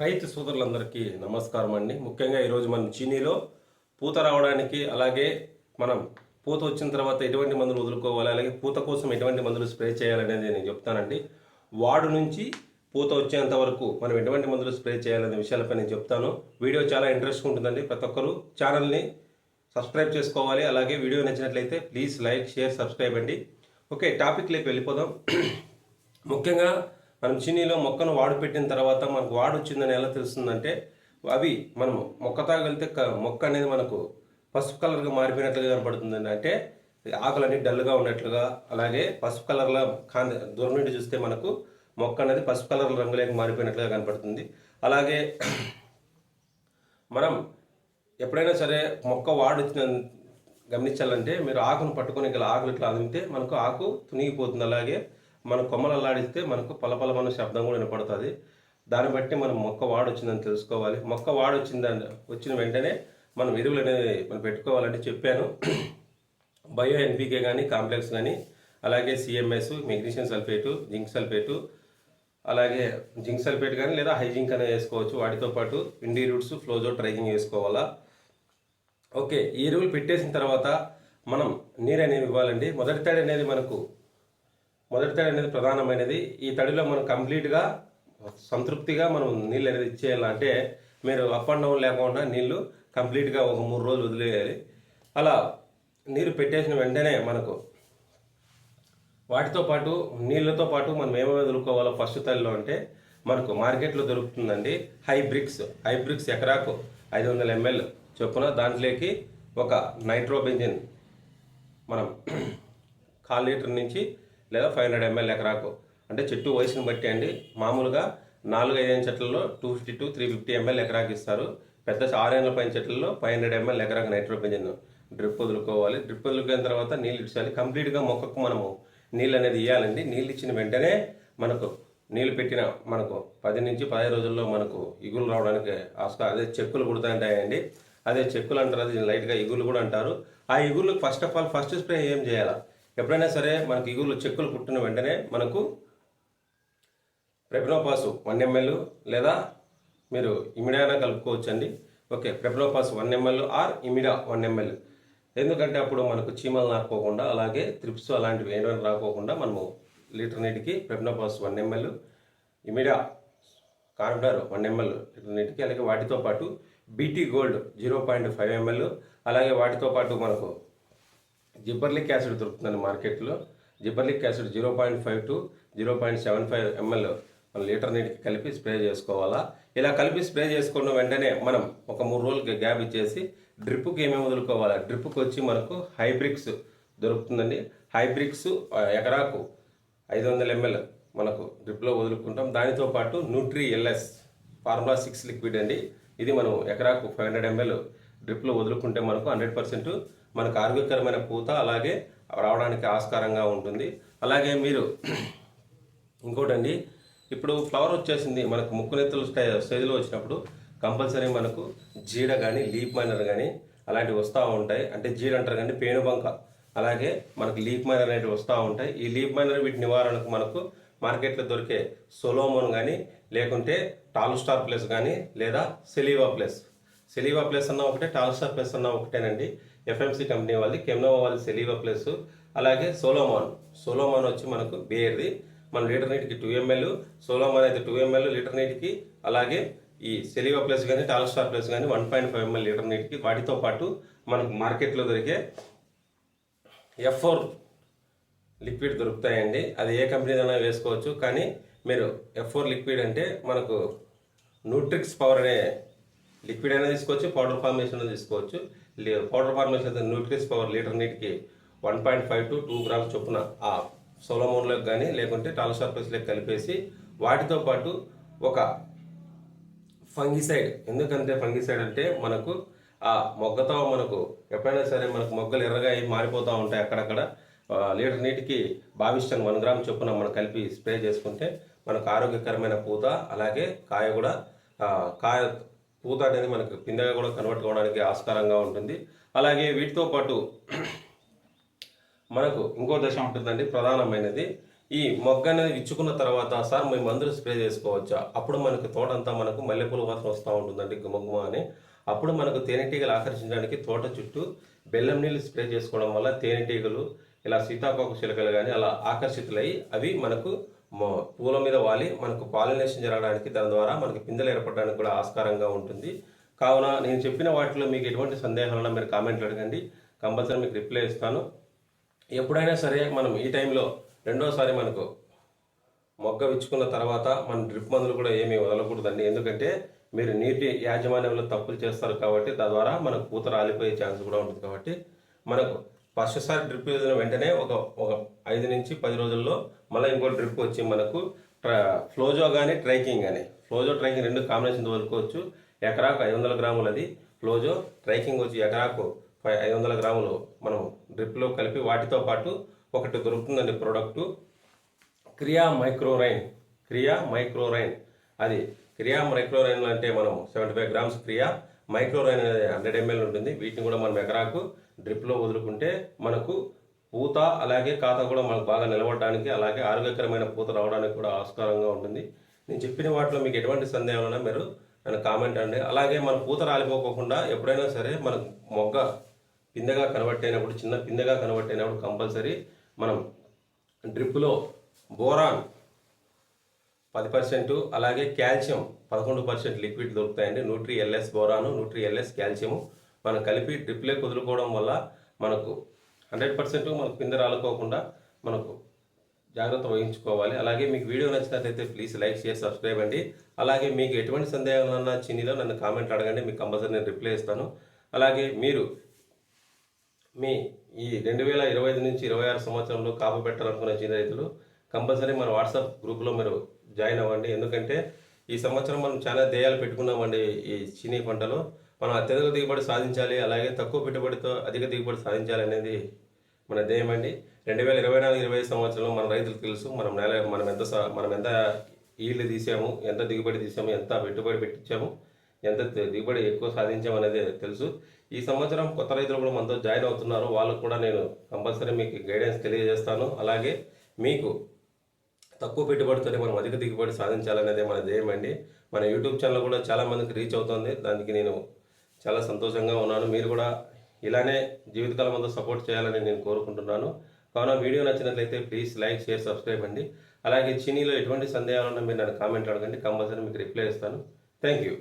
రైతు సోదరులందరికీ నమస్కారం అండి. ముఖ్యంగా ఈరోజు మనం చీనీలో పూత రావడానికి అలాగే మనం పూత వచ్చిన తర్వాత ఎటువంటి మందులు వదులుకోవాలి అలాగే పూత కోసం ఎటువంటి మందులు స్ప్రే చేయాలనేది నేను చెప్తానండి. వాడు నుంచి పూత వచ్చేంత వరకు మనం ఎటువంటి మందులు స్ప్రే చేయాలనే విషయాలపై నేను చెప్తాను. వీడియో చాలా ఇంట్రెస్ట్గా ఉంటుందండి. ప్రతి ఒక్కరు ఛానల్ని సబ్స్క్రైబ్ చేసుకోవాలి. అలాగే వీడియో నచ్చినట్లయితే ప్లీజ్ లైక్ షేర్ సబ్స్క్రైబ్ అండి. ఓకే టాపిక్లోకి వెళ్ళిపోదాం. ముఖ్యంగా మనం చినీలో మొక్కను వాడు పెట్టిన తర్వాత మనకు వాడు వచ్చిందని ఎలా తెలుస్తుందంటే అవి మనం మొక్క తాగలితే మొక్క అనేది మనకు పసుపు కలర్గా మారిపోయినట్లుగా కనపడుతుందండి. అంటే ఆకులన్నీ డల్గా ఉన్నట్లుగా అలాగే పసుపు కలర్లో కాంతి దూరం నుండి చూస్తే మనకు మొక్క అనేది పసుపు కలర్ రంగులోకి మారిపోయినట్లుగా కనపడుతుంది. అలాగే మనం ఎప్పుడైనా సరే మొక్క వాడొచ్చిన గమనించాలంటే మీరు ఆకును పట్టుకొని ఇలా ఆకులు ఇట్లా అదిమితే మనకు ఆకు తునిగిపోతుంది. అలాగే మన కొమ్మలు అల్లాడిస్తే మనకు పలపలమన్న శబ్దం కూడా వినపడుతుంది. దాన్ని బట్టి మనం మొక్క వాడొచ్చిందని తెలుసుకోవాలి. మొక్క వాడొచ్చిందని వచ్చిన వెంటనే మనం ఎరువులు అనేది మనం పెట్టుకోవాలని చెప్పాను. బయో ఎన్పికే కానీ కాంప్లెక్స్ కానీ అలాగే CMS magnesium sulphate zinc sulphate అలాగే జింక్ సల్ఫేట్ కానీ లేదా హైజింక్ అనేది వేసుకోవచ్చు. వాటితో పాటు ఇండి రూట్స్ ఫ్లోజో ట్రైజింగ్ వేసుకోవాలా. ఓకే ఈ ఎరువులు పెట్టేసిన తర్వాత మనం నీరు అనేది ఇవ్వాలండి. మొదటి తడి అనేది మనకు మొదటి తడి అనేది ప్రధానమైనది. ఈ తడిలో మనం కంప్లీట్గా సంతృప్తిగా మనం నీళ్ళు అనేది ఇచ్చేయాలంటే మీరు అప్ అండ్ డౌన్ లేకుండా నీళ్ళు కంప్లీట్గా ఒక మూడు రోజులు వదిలేయాలి. అలా నీరు పెట్టేసిన వెంటనే మనకు వాటితో పాటు నీళ్ళతో పాటు మనం ఏమేమి వదులుకోవాలో ఫస్ట్ తల్లిలో అంటే మనకు మార్కెట్లో దొరుకుతుందండి హైబ్రిక్స్. హైబ్రిక్స్ ఎకరాకు ఐదు వందల ఎంఎల్ చొప్పున దాంట్లోకి ఒక నైట్రోబెంజిన్ మనం కాల్ లీటర్ నుంచి లేదా ఫైవ్ హండ్రెడ్ ఎంఎల్ ఎకరాకు. అంటే చెట్టు వయసుని బట్టి అండి మామూలుగా నాలుగు ఐదు చెట్లలో two fifty to three fifty ML ఎకరాకి ఇస్తారు. పెద్ద ఆరేళ్ళ పైన చెట్లలో ఫైవ్ హండ్రెడ్ ఎంఎల్ ఎకరాకు నైట్రోబెంజిన్ డ్రిప్ వదులుకోవాలి. డ్రిప్ వదులుకున్న తర్వాత నీళ్ళు ఇచ్చాలి కంప్లీట్గా మొక్కకు మనము నీళ్ళు అనేది ఇవ్వాలండి నీళ్ళు ఇచ్చిన వెంటనే మనకు నీళ్ళు పెట్టిన మనకు పది నుంచి పదిహేను రోజుల్లో మనకు ఇగులు రావడానికి ఆస్కా అదే చెక్కులు పుడుతుంటాయండి అదే చెక్కులు అంటారు. అది లైట్గా ఇగులు కూడా అంటారు. ఆ ఇగుళ్ళు first of all first spray ఏం చేయాలా? ఎప్పుడైనా సరే మనకి ఇగుళ్ళు చెక్కులు పుట్టిన వెంటనే మనకు ప్రెప్నోపాస్ వన్ ఎంఎల్ లేదా మీరు ఇమిడానా కలుపుకోవచ్చండి. Okay profenofos one ml or imida one ml. ఎందుకంటే అప్పుడు మనకు చీమలు నాకోకుండా అలాగే త్రిప్స్ అలాంటివి ఏమైనా రాకోకుండా మనము లీటర్ నీటికి ప్రెప్నోపాస్ వన్ ఎంఎల్ ఇమిడా కాన్ఫ్లవర్ వన్ ఎంఎల్ లీటర్ నీటికి అలాగే వాటితో పాటు BT gold zero point five ml అలాగే వాటితో పాటు మనకు జిబ్బర్లిక్ యాసిడ్ దొరుకుతుందండి మార్కెట్లో. Gibberellic acid zero point five to zero point seven five ml మన లీటర్ నీటికి కలిపి స్ప్రే చేసుకోవాలా? ఇలా కలిపి స్ప్రే చేసుకున్న వెంటనే మనం ఒక మూడు రోజులకి గ్యాప్ ఇచ్చేసి డ్రిప్కి ఏమేమి వదులుకోవాలా? డ్రిప్కి వచ్చి మనకు హైబ్రిక్స్ దొరుకుతుందండి. హైబ్రిక్స్ ఎకరాకు ఐదు వందల ఎంఎల్ మనకు డ్రిప్లో వదులుకుంటాం. దానితో పాటు nutri LS formula six liquid అండి. ఇది మనం ఎకరాకు ఫైవ్ హండ్రెడ్ ఎంఎల్ డ్రిప్లో వదులుకుంటే మనకు హండ్రెడ్ పర్సెంట్ మనకు ఆరోగ్యకరమైన పూత అలాగే రావడానికి ఆస్కారంగా ఉంటుంది. అలాగే మీరు ఇంకోటండి ఇప్పుడు ఫ్లవర్ వచ్చేసింది మనకు ముక్కునెత్తులు స్టేజ్లో వచ్చినప్పుడు కంపల్సరీ మనకు జీడ కానీ లీప్ మైనర్ కానీ అలాంటివి వస్తూ ఉంటాయి. అంటే జీడ అంటారు కానీ పేనుబంక అలాగే మనకు లీప్ మైనర్ అనేవి వస్తూ ఉంటాయి. ఈ లీప్ మైనర్ వీటి నివారణకు మనకు మార్కెట్లో దొరికే సోలోమోన్ కానీ లేకుంటే టాల్ స్టార్ ప్లస్ కానీ లేదా సెలీవా ప్లస్. సెలీవా ప్లస్ అన్న ఒకటే టాల్స్టార్ ప్లస్ అన్న ఒకటేనండి. ఎఫ్ఎంసి కంపెనీ వాళ్ళది కెమ్నోవా వాళ్ళ సెలీవా ప్లస్ అలాగే సోలోమాన్ సోలోమాన్ వచ్చి మనకు బేర్ది మన లీటర్ నీటికి టూ ఎంఎల్ సోలోమాన్ అయితే టూ ఎంఎల్ లీటర్ నీటికి అలాగే ఈ సెలీవా ప్లస్ కానీ టాల్ స్టార్ ప్లస్ కానీ one point five ml litre నీటికి. వాటితో పాటు మనకు మార్కెట్లో దొరికే ఎఫ్ ఫోర్ లిక్విడ్ దొరుకుతాయండి. అది ఏ కంపెనీదైనా వేసుకోవచ్చు. కానీ మీరు ఎఫ్ ఫోర్ లిక్విడ్ అంటే మనకు న్యూట్రిక్స్ పవర్ అనే లిక్విడ్ అయినా తీసుకోవచ్చు పౌడర్ ఫార్మేషన్ తీసుకోవచ్చు. పౌడర్ ఫార్మ్లో అయితే న్యూట్రిక్స్ పవర్ లీటర్ నీటికి one point five to two grams చొప్పున ఆ సోలమోన్లోకి కానీ లేకుంటే టాలసర్పస్లోకి కలిపేసి వాటితో పాటు ఒక ఫంగిసైడ్. ఎందుకంటే ఫంగిసైడ్ అంటే మనకు ఆ మొగ్గతో మనకు ఎప్పుడైనా సరే మనకు మొగ్గలు ఎర్రగా అయి మారిపోతూ ఉంటాయి అక్కడక్కడ. లీటర్ నీటికి భావిష్టం వన్ గ్రామ్ చొప్పున మనం కలిపి స్ప్రే చేసుకుంటే మనకు ఆరోగ్యకరమైన పూత అలాగే కాయ కూడా కాయ పూత అనేది మనకు పిందెగా కూడా కన్వర్ట్ కావడానికి ఆస్కారంగా ఉంటుంది. అలాగే వీటితో పాటు మనకు ఇంకో దశ ఉంటుందండి ప్రధానమైనది. ఈ మొగ్గ అనేది ఇచ్చుకున్న తర్వాత సార్ మేము మందులు స్ప్రే చేసుకోవచ్చా? అప్పుడు మనకు తోటంతా మనకు మల్లెపూల వాసన వస్తూ ఉంటుందండి గుమగుమ అని. అప్పుడు మనకు తేనెటీగలు ఆకర్షించడానికి తోట చుట్టూ బెల్లం నీళ్ళు స్ప్రే చేసుకోవడం వల్ల తేనెటీగలు ఇలా సీతాకోక చిలుకలు కానీ అలా ఆకర్షితులై అవి మనకు పూల మీద వాలి మనకు పాలినేషన్ జరగడానికి దాని ద్వారా మనకి పిందెలు ఏర్పడడానికి కూడా ఆస్కారంగా ఉంటుంది. కావున నేను చెప్పిన వాటిలో మీకు ఎటువంటి సందేహాలన్నా మీరు కామెంట్లు అడగండి. కంపల్సరీ మీకు రిప్లై ఇస్తాను. ఎప్పుడైనా సరే మనం ఈ టైంలో రెండోసారి మనకు మొగ్గ విచ్చుకున్న తర్వాత మన డ్రిప్ మందులు కూడా ఏమీ వదలకూడదండి. ఎందుకంటే మీరు నీటి యాజమాన్యంలో తప్పులు చేస్తారు కాబట్టి తద్వారా మనకు పూత రాలిపోయే ఛాన్స్ కూడా ఉంటుంది కాబట్టి మనకు ఫస్ట్ సారి డ్రిప్ వేసిన వెంటనే ఒక ఒక ఐదు నుంచి పది రోజుల్లో మళ్ళీ ఇంకో డ్రిప్ వచ్చి మనకు ట్ర ఫ్లోజో కానీ ట్రైకింగ్ కానీ ఫ్లోజో ట్రైకింగ్ రెండు కాంబినేషన్ వదులుకోవచ్చు. ఎకరాకు ఐదు వందల గ్రాములు అది. ఫ్లోజో ట్రైకింగ్ వచ్చి ఎకరాకు ఐదు వందల గ్రాములు మనం డ్రిప్లో కలిపి వాటితో పాటు ఒకటి దొరుకుతుందండి ప్రోడక్టు. క్రియా మైక్రోరైన్ క్రియా మైక్రోరైన్. అది క్రియా మైక్రోరైన్ అంటే మనం సెవెంటీ ఫైవ్ గ్రామ్స్ క్రియా మైక్రోరైన్ అనేది హండ్రెడ్ ఎంఎల్ ఉంటుంది. వీటిని కూడా మనం ఎకరాకు డ్రిప్లో వదులుకుంటే మనకు పూత అలాగే కాత కూడా మనకు బాగా నిలబడడానికి అలాగే ఆరోగ్యకరమైన పూత రావడానికి కూడా ఆస్కారంగా ఉంటుంది. నేను చెప్పిన వాటిలో మీకు ఎటువంటి సందేహం ఉన్నా మీరు నన్ను కామెంట్ అండి అలాగే మన పూత రాలిపోకుండా ఎప్పుడైనా సరే మనకు మొగ్గ పిందెగా కనబట్టేటప్పుడు చిన్న పిందెగా కనబట్టేటప్పుడు కంపల్సరీ మనం డ్రిప్లో బోరాన్ పది పర్సెంటు అలాగే కాల్షియం పదకొండు పర్సెంట్ లిక్విడ్ దొరుకుతాయండి. Nutri LS boron nutri LS calcium. మనం కలిపి డ్రిప్లే కుదులుకోవడం వల్ల మనకు హండ్రెడ్ పర్సెంట్ మనకు కింద రాలుకోకుండా మనకు జాగ్రత్త వహించుకోవాలి. అలాగే మీకు వీడియో నచ్చినట్లయితే ప్లీజ్ లైక్ షేర్ సబ్స్క్రైబ్ అండి. అలాగే మీకు ఎటువంటి సందేహాలన్నా చిన్నీలో నన్ను కామెంట్ అడగండి. మీకు కంపల్సరీ నేను రిప్లై ఇస్తాను. అలాగే మీరు మీ ఈ రెండు వేల ఇరవై ఐదు నుంచి ఇరవై ఆరు సంవత్సరంలో కాపు పెట్టాలనుకున్న చిన్న రైతులు కంపల్సరీ మన వాట్సాప్ గ్రూప్లో మీరు జాయిన్ అవ్వండి. ఎందుకంటే ఈ సంవత్సరం మనం చాలా ధ్యేయాలు పెట్టుకున్నామండి ఈ చినీ పంటలో. మనం అత్యధిక దిగుబడి సాధించాలి అలాగే తక్కువ పెట్టుబడితో అధిక దిగుబడి సాధించాలి అనేది మన ధ్యేయం అండి రెండు వేల ఇరవై నాలుగు ఇరవై సంవత్సరంలో మన రైతులకు తెలుసు మనం నెల మనం ఎంత మనం ఎంత ఈల్డ్ తీసాము ఎంత దిగుబడి తీసాము ఎంత పెట్టుబడి పెట్టించాము ఎంత దిగుబడి ఎక్కువ సాధించాము అనేది తెలుసు. ఈ సంవత్సరం కొత్త రైతులు కూడా మనతో జాయిన్ అవుతున్నారు. వాళ్ళకు కూడా నేను కంపల్సరీ మీకు గైడెన్స్ తెలియజేస్తాను. అలాగే మీకు తక్కువ పెట్టుబడితోనే మనం అధిక దిగుబడి సాధించాలనేదే మన ధ్యేయం అండి. మన యూట్యూబ్ ఛానల్ కూడా చాలా మందికి రీచ్ అవుతుంది. దానికి నేను చాలా సంతోషంగా ఉన్నాను. మీరు కూడా ఇలానే జీవితకాలం అంతా సపోర్ట్ చేయాలని నేను కోరుకుంటున్నాను. కావున వీడియో నచ్చినట్లయితే ప్లీజ్ లైక్ షేర్ సబ్స్క్రైబ్ అండి. అలాగే చినీలో ఎటువంటి సందేహాలున్నా మీరు నన్ను కామెంట్ అడగండి. కంపల్సరీ మీకు రిప్లై ఇస్తాను. Thank you.